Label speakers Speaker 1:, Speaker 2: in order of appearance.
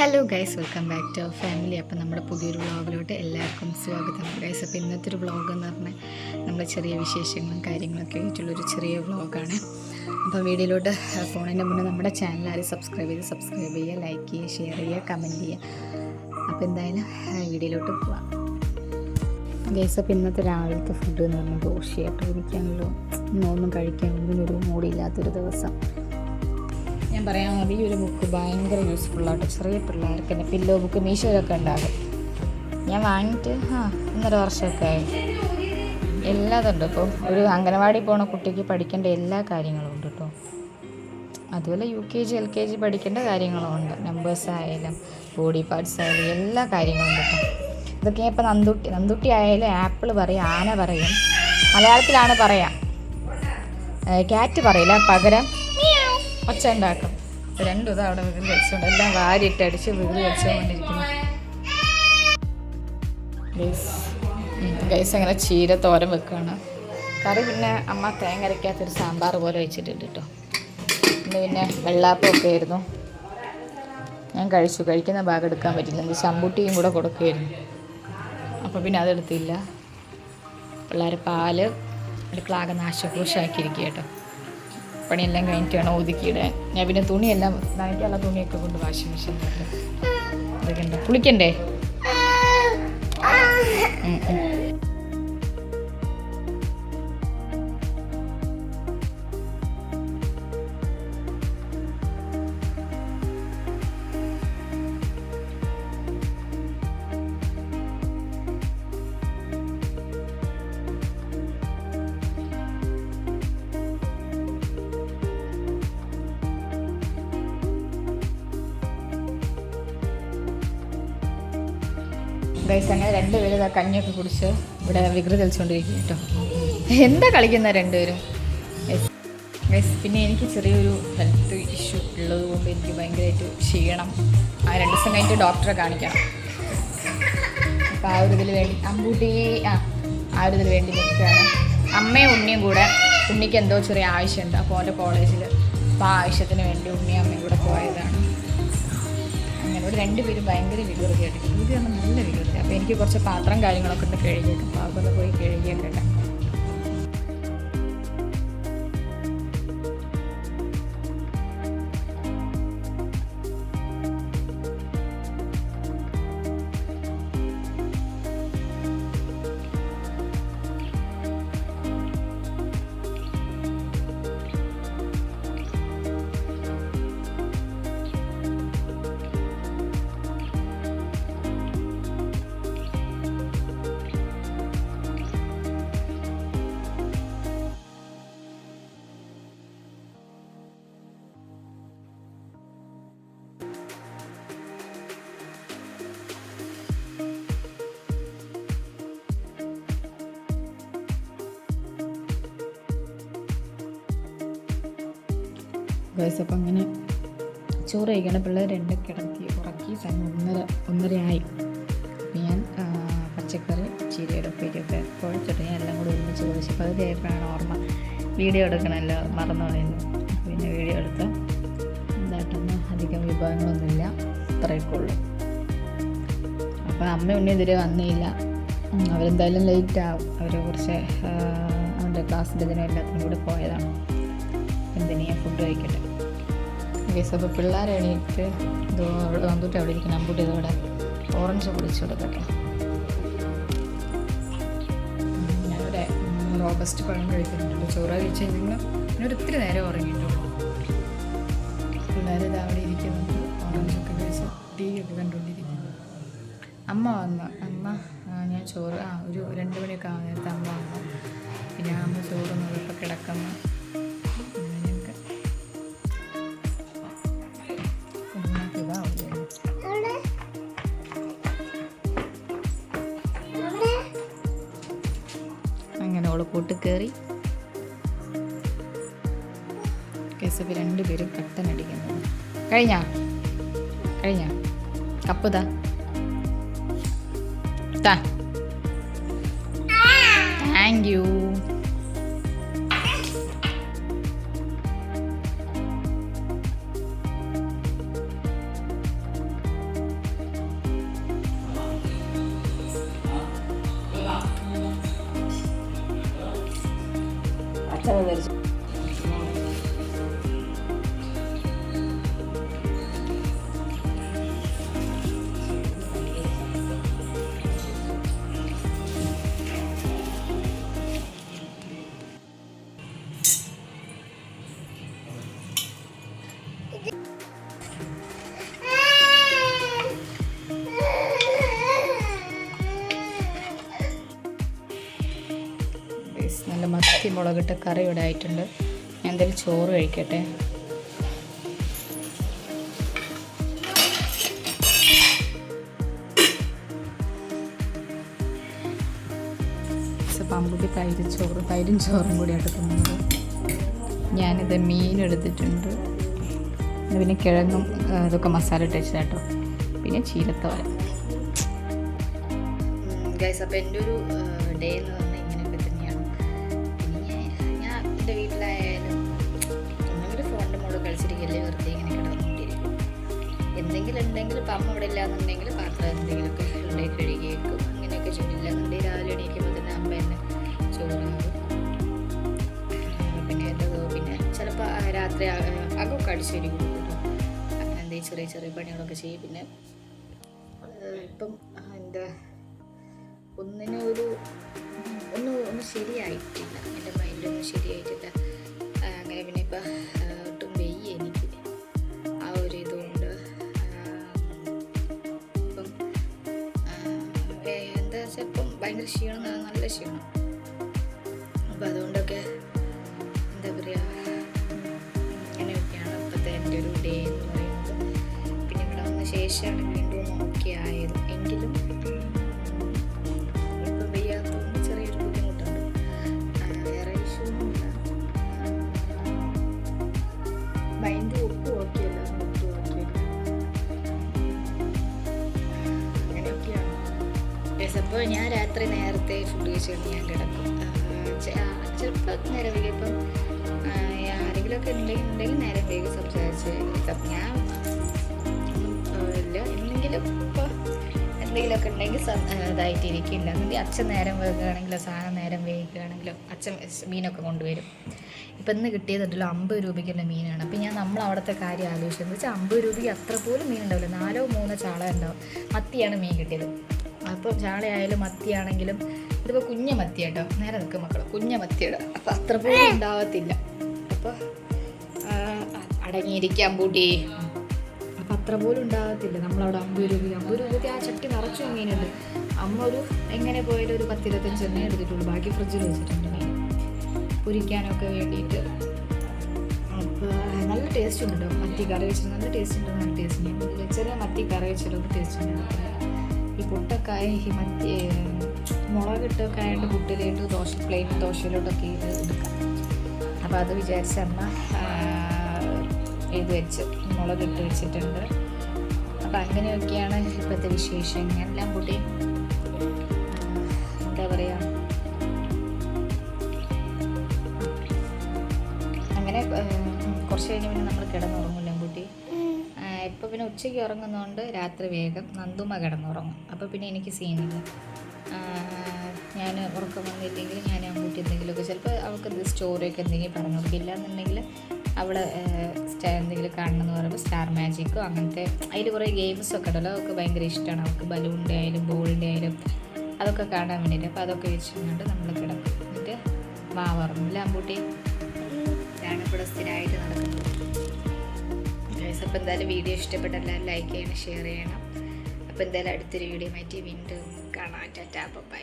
Speaker 1: Hello guys welcome back to our family അപ്പം നമ്മുടെ പുതിയൊരു വ്ളോഗിലോട്ട് എല്ലാവർക്കും സ്വാഗതം. ഗൈസ് അപ്പോൾ ഇന്നത്തെ ഒരു വ്ളോഗ് എന്ന് പറഞ്ഞാൽ നമ്മുടെ ചെറിയ വിശേഷങ്ങളും കാര്യങ്ങളൊക്കെ ആയിട്ടുള്ളൊരു ചെറിയ വ്ളോഗാണ് അപ്പോൾ വീഡിയോയിലോട്ട് പോകുന്നതിന്റെ മുന്നേ നമ്മുടെ ചാനൽ ആരും സബ്സ്ക്രൈബ് ചെയ്ത് സബ്സ്ക്രൈബ് ചെയ്യുക ലൈക്ക് ചെയ്യുക ഷെയർ ചെയ്യുക കമന്റ് ചെയ്യുക. അപ്പോൾ എന്തായാലും വീഡിയോയിലോട്ട് പോവാം. ഗൈസ് അപ്പോൾ ഇന്നത്തെ രാവിലത്തെ ഫുഡ് എന്ന് പറഞ്ഞാൽ ദോശയായിട്ട് എനിക്കാണല്ലോ ഇന്നൊന്നും കഴിക്കാൻ ഒന്നിനൊരു മൂടിയില്ലാത്തൊരു ദിവസം. ഞാൻ പറയാൻ ഈ ഒരു ബുക്ക് ഭയങ്കര യൂസ്ഫുള്ളായിട്ട് ചെറിയ പിള്ളേർക്ക് തന്നെ. പില്ലോ ബുക്ക് മീഷോയിലൊക്കെ ഉണ്ടാകും. ഞാൻ വാങ്ങിയിട്ട് ആ ഒന്നര വർഷമൊക്കെ ആയി. എല്ലാതുണ്ട് ഇപ്പോൾ ഒരു അംഗനവാടി പോണ കുട്ടിക്ക് പഠിക്കേണ്ട എല്ലാ കാര്യങ്ങളും ഉണ്ട് കേട്ടോ അതുപോലെ U K G L K G പഠിക്കേണ്ട കാര്യങ്ങളും ഉണ്ട്. നമ്പേഴ്സ് ആയാലും ബോഡി പാർട്സ് ആയാലും എല്ലാ കാര്യങ്ങളും ഉണ്ട് കേട്ടോ ഇതൊക്കെ ഇപ്പോൾ നന്ദുട്ടി നന്ദുട്ടി ആയാലും ആപ്പിൾ പറയും ആന പറയും. മലയാളത്തിലാണ് പറയാം. ക്യാറ്റ് പറയില്ല. പകരം ഒച്ച ഉണ്ടാക്കും രണ്ടും ഇതാ അവിടെ വീട് വെച്ചുകൊണ്ട് എല്ലാം വാരിയിട്ട് അടിച്ച് വീട് വെച്ചുകൊണ്ടിരിക്കുന്നു. ഗൈസ് അങ്ങനെ ചീര തോരൻ വെക്കുകയാണ് കറി പിന്നെ അമ്മ തേങ്ങ അരയ്ക്കാത്തൊരു സാമ്പാർ പോലെ വെച്ചിട്ടുണ്ട് കേട്ടോ ഇന്ന് പിന്നെ വെള്ളാപ്പമൊക്കെ ആയിരുന്നു. ഞാൻ കഴിച്ചു. കഴിക്കുന്ന ഭാഗം എടുക്കാൻ പറ്റില്ല. ശമ്പൂട്ടിയും കൂടെ കൊടുക്കുകയായിരുന്നു. അപ്പോൾ പിന്നെ അതെടുത്തില്ല. പിള്ളേർ പാൽ അടുക്കളാകെ നാശകോശാക്കിയിരിക്കുക കേട്ടോ പണിയെല്ലാം കഴിഞ്ഞിട്ട് വേണം ഞാൻ പിന്നെ തുണിയെല്ലാം നനയ്ക്കാനുള്ള തുണിയൊക്കെ കൊണ്ട് വാഷിംഗ് മെഷീനിലുണ്ട് അതൊക്കെ കുളിക്കണ്ടേ? ഗൈസ് അങ്ങനെ രണ്ടുപേരും ഇതാ കഞ്ഞിയൊക്കെ കുടിച്ച് ഇവിടെ വികൃതി തെളിച്ചുകൊണ്ടിരിക്കും കേട്ടോ. എന്താ കളിക്കുന്ന രണ്ടുപേരും? പിന്നെ എനിക്ക് ചെറിയൊരു ഹെൽത്ത് ഇഷ്യൂ ഉള്ളത് കൊണ്ട് എനിക്ക് ഭയങ്കരമായിട്ട് ക്ഷീണം. ആ രണ്ട് ദിവസം കഴിഞ്ഞിട്ട് ഡോക്ടറെ കാണിക്കണം അപ്പം ആ ഒരു ഇതിൽ വേണ്ടി അമ്പൂട്ടി ആ ആ ഒരു ഇതിൽ വേണ്ടി നിൽക്കുകയാണ്. അമ്മയും ഉണ്ണിയും കൂടെ ഉണ്ണിക്ക് എന്തോ ചെറിയ ആവശ്യമുണ്ട്. അപ്പോൾ അവന്റെ കോളേജിൽ അപ്പോൾ ആ ആവശ്യത്തിന് വേണ്ടി ഉണ്ണിയും അമ്മയും കൂടെ പോയതാണ്. ഇവിടെ രണ്ടുപേരും ഭയങ്കര വികൃതിയായിട്ട് വികൃതി നല്ല വികൃതി അപ്പോൾ എനിക്ക് കുറച്ച് പാത്രം കാര്യങ്ങളൊക്കെ ഉണ്ട് കഴുകിയിട്ട് അപ്പോൾ അതൊക്കെ പോയി കഴുകിയൊക്കെ ഗൈസ് അപ്പം അങ്ങനെ ചോറ് കഴിക്കണ പിള്ളേർ രണ്ട് കിടക്കി ഉറക്കി തന്നെ ഒന്നര ഒന്നരയായി. അപ്പം ഞാൻ പച്ചക്കറി ചീരയുടെ ഉപ്പേരിയൊക്കെ കുഴച്ചിട്ട് ഞാൻ എല്ലാം കൂടി ഒരുമിച്ച് കുഴിച്ച് പകുതി ആയപ്പോഴാണ് ഓർമ്മ. വീഡിയോ എടുക്കണമല്ലോ മറന്നു കളയുന്നു പിന്നെ വീഡിയോ എടുത്ത് എന്തായിട്ടൊന്നും അധികം വിഭവങ്ങളൊന്നുമില്ല. അത്രയൊക്കെ ഉള്ളൂ. അപ്പോൾ അമ്മ ഉണ്ണി ഇതുവരെ വന്നില്ല. അവരെന്തായാലും ലേറ്റ് ആവും. അവർ കുറച്ച് അവന്റെ ക്ലാസ്സിന്റെ ഇതിനും എല്ലാത്തിനും കൂടി പോയതാണ്. എന്തിനാ ഫുഡ് കഴിക്കട്ടെ? ഗൈസ് അപ്പോൾ പിള്ളേരെ എണീറ്റ് ഇതോ അവിടെ വന്നിട്ട് അവിടെ ഇരിക്കണം അമ്പൂട്ടി ഇതോടെ ഓറഞ്ച് പൊടിച്ചു കൊടുക്കട്ടെ ഞാനിവിടെ റോബസ്റ്റ് പഴം കഴിക്കുന്നുണ്ട്. ചോറ് കഴിച്ച് കഴിഞ്ഞാൽ ഒരു ഒത്തിരി നേരം ഉറങ്ങിയിട്ടുള്ളൂ പിള്ളേർ ഇത് അവിടെ ഇരിക്കുന്നുണ്ട് ഓറഞ്ചൊക്കെ കഴിച്ച് ടീ ഒക്കെ കണ്ടുകൊണ്ടിരിക്കുന്നു. അമ്മ വന്നു. അമ്മ ഞാൻ ചോറ് ആ ഒരു രണ്ട് മണിയൊക്കെ ആവുന്ന നേരത്തെ അമ്മ വന്നു. കൂട്ട് കയറി കേസപ്പ് രണ്ടുപേരും കട്ടനടിക്കുന്നു. കഴിഞ്ഞാ? കഴിഞ്ഞാ? കപ്പ് താ. Thank you. önereceğim. മത്തി മുളകിട്ട കറി ഇവിടെ ആയിട്ടുണ്ട്. ഞാൻ എന്തായാലും ചോറ് കഴിക്കട്ടെ. പമ്പുട്ടി തൈര് ചോറ് തൈരും ചോറും കൂടിയായിട്ട് തിന്നുന്നത് ഞാനിത് മീൻ എടുത്തിട്ടുണ്ട്. പിന്നെ കിഴങ്ങും ഇതൊക്കെ മസാല ഇട്ട് വെച്ചതാട്ടോ പിന്നെ ചീരത്തോര ഗൈസ് അപ്പോൾ എന്റെ ഒരു ഡേ എന്ന് എന്തെങ്കിലും പമ്പ ഇവിടെ ഇല്ലാന്നുണ്ടെങ്കിൽ പാത്രം എന്തെങ്കിലുമൊക്കെ ഉണ്ടായി കഴുകിയേക്കും അങ്ങനെയൊക്കെ ചെയ്യില്ല എന്നുണ്ടെങ്കിൽ രാവിലെ എണീക്കുമ്പോൾ തന്നെ അമ്മ തന്നെ ചോറാകും പിന്നെ പിന്നെ ചിലപ്പോൾ രാത്രി അകമൊക്കെ വരികയും അങ്ങനെ എന്തെങ്കിലും ചെറിയ ചെറിയ പണികളൊക്കെ ചെയ്യും. പിന്നെ ഇപ്പം എന്താ ഒന്നിനും ഒരു ഒന്നും ഒന്നും ശരിയായിട്ടില്ല. എന്റെ മൈൻഡൊന്നും ശരിയായിട്ടില്ല. അങ്ങനെ പിന്നെ ഇപ്പം ഭയങ്കര ക്ഷീണം നല്ല- ക്ഷീണം അപ്പം അതുകൊണ്ടൊക്കെ എന്താ പറയുക ഇങ്ങനെയൊക്കെയാണ് ഇപ്പോഴത്തെ എന്റെ ഒരു ഡേ എന്ന് പറയുന്നത്. പിന്നെ ഇവിടെ വന്ന ശേഷമാണ് വീണ്ടും അപ്പോൾ ഞാൻ രാത്രി നേരത്തെ ഫുഡ് കഴിച്ചിട്ട് ഞാൻ കിടക്കും. ചിലപ്പോൾ നേരം വൈകി ഇപ്പം ആ, ആരെങ്കിലുമൊക്കെ ഉണ്ടെങ്കിൽ ഉണ്ടെങ്കിൽ നേരം വൈകി സംസാരിച്ച് ഞാൻ ഇല്ല എന്തെങ്കിലും ഇപ്പോൾ എന്തെങ്കിലുമൊക്കെ ഉണ്ടെങ്കിൽ ഇതായിട്ടിരിക്കില്ല. എന്നെങ്കിൽ അച്ഛൻ നേരം വൈകുകയാണെങ്കിലോ സാധനം നേരം വൈകുകയാണെങ്കിലോ അച്ഛൻ മീനൊക്കെ കൊണ്ടുവരും. ഇപ്പം ഇന്ന് കിട്ടിയതുണ്ടല്ലോ അമ്പത് രൂപയ്ക്കുള്ള മീനാണ്. അപ്പം ഞാൻ നമ്മൾ അവിടുത്തെ കാര്യം ആലോചിച്ചത് വെച്ചാൽ അമ്പത് രൂപയ്ക്ക് അത്ര പോലും മീൻ ഉണ്ടാവില്ല. നാലോ മൂന്നോ ചാള ഉണ്ടാവും. മത്തിയാണ് മീൻ കിട്ടിയത്. അപ്പോൾ ചാളയായാലും മത്തിയാണെങ്കിലും ഇതിപ്പോൾ കുഞ്ഞ മത്തി കേട്ടോ. നേരെ നിൽക്കും മക്കൾ കുഞ്ഞ മത്തിയുടെ. അപ്പോൾ അത്ര പോലും ഉണ്ടാവത്തില്ല. അപ്പോൾ അടങ്ങിയിരിക്കാം പൂട്ടി. അപ്പം അത്ര പോലും ഉണ്ടാകത്തില്ല നമ്മളവിടെ അമ്പത് രൂപ അമ്പത് രൂപയ്ക്ക് ആ ചട്ടി നിറച്ചു മീനുണ്ട് അമ്മ ഒരു എങ്ങനെ പോയാലും ഒരു പത്തിരുപത്തഞ്ച് എണ്ണേ എടുത്തിട്ടുള്ളൂ. ബാക്കി ഫ്രിഡ്ജിൽ വെച്ചിട്ടുണ്ട് മീൻ പൊരിക്കാനൊക്കെ വേണ്ടിയിട്ട്. അപ്പോൾ നല്ല ടേസ്റ്റ് ഉണ്ട് മത്തി കറി വെച്ചിട്ട് നല്ല ടേസ്റ്റ് ഉണ്ട്. നല്ല ടേസ്റ്റ് ഉണ്ട്. ചെറിയ മത്തി കറി വെച്ചിട്ടൊക്കെ ടേസ്റ്റ് ഉണ്ട്. ഈ പുട്ടൊക്കെ ഈ മറ്റേ മുളകിട്ടൊക്കെ ആയതുകൊണ്ട് പുട്ടിലേട്ട് ദോശ പ്ലെയിൻ ദോശയിലോട്ടൊക്കെ ഇത് എടുക്കാം. അപ്പോൾ അത് വിചാരിച്ച അമ്മ ഇത് വെച്ച് മുളകിട്ട് വെച്ചിട്ടുണ്ട്. അപ്പം അങ്ങനെയൊക്കെയാണ് ഇപ്പോഴത്തെ വിശേഷങ്ങൾ. എല്ലാം കൂടി എന്താ പറയുക അങ്ങനെ കുറച്ച് കഴിഞ്ഞ് പിന്നെ നമ്മൾ കിടന്നുറങ്ങില്ല ഇപ്പോൾ പിന്നെ ഉച്ചയ്ക്ക് ഉറങ്ങുന്നതുകൊണ്ട് രാത്രി വേഗം നന്ദുമ കിടന്നുറങ്ങും. അപ്പോൾ പിന്നെ എനിക്ക് സീനില്ല ഞാൻ ഉറക്കം വന്നില്ലെങ്കിൽ ഞാൻ അങ്ങോട്ട് എന്തെങ്കിലുമൊക്കെ ചിലപ്പോൾ അവൾക്ക് സ്റ്റോറിയൊക്കെ എന്തെങ്കിലും പറഞ്ഞു കൊടുക്കില്ല എന്നുണ്ടെങ്കിൽ അവൾ എന്തെങ്കിലും കാണണമെന്ന് പറയുമ്പോൾ സ്റ്റാർ മാജിക്കോ അങ്ങനത്തെ അതിൽ കുറേ ഗെയിംസ് ഒക്കെ ഉണ്ടല്ലോ. അവൾക്ക് ഭയങ്കര ഇഷ്ടമാണ് അവൾക്ക് ബലൂണിന്റെ ആയാലും ബോളിന്റെ ആയാലും അതൊക്കെ കാണാൻ വേണ്ടിയിട്ട് അപ്പോൾ അതൊക്കെ വെച്ചുകൊണ്ട് നമ്മൾ കിടക്കും. എന്നിട്ട് മാവറങ്ങില്ല അമ്പൂട്ടി. ഇതാണ് സ്ഥിരമായിട്ട് നടക്കുന്നത് ഗൈസ് അപ്പോൾ എന്തായാലും വീഡിയോ ഇഷ്ടപ്പെട്ട ലൈക്ക് ചെയ്യണം ഷെയർ ചെയ്യണം. അപ്പോൾ എന്തായാലും അടുത്തൊരു വീഡിയോ മാറ്റി വീണ്ടും കാണാം. Tata bye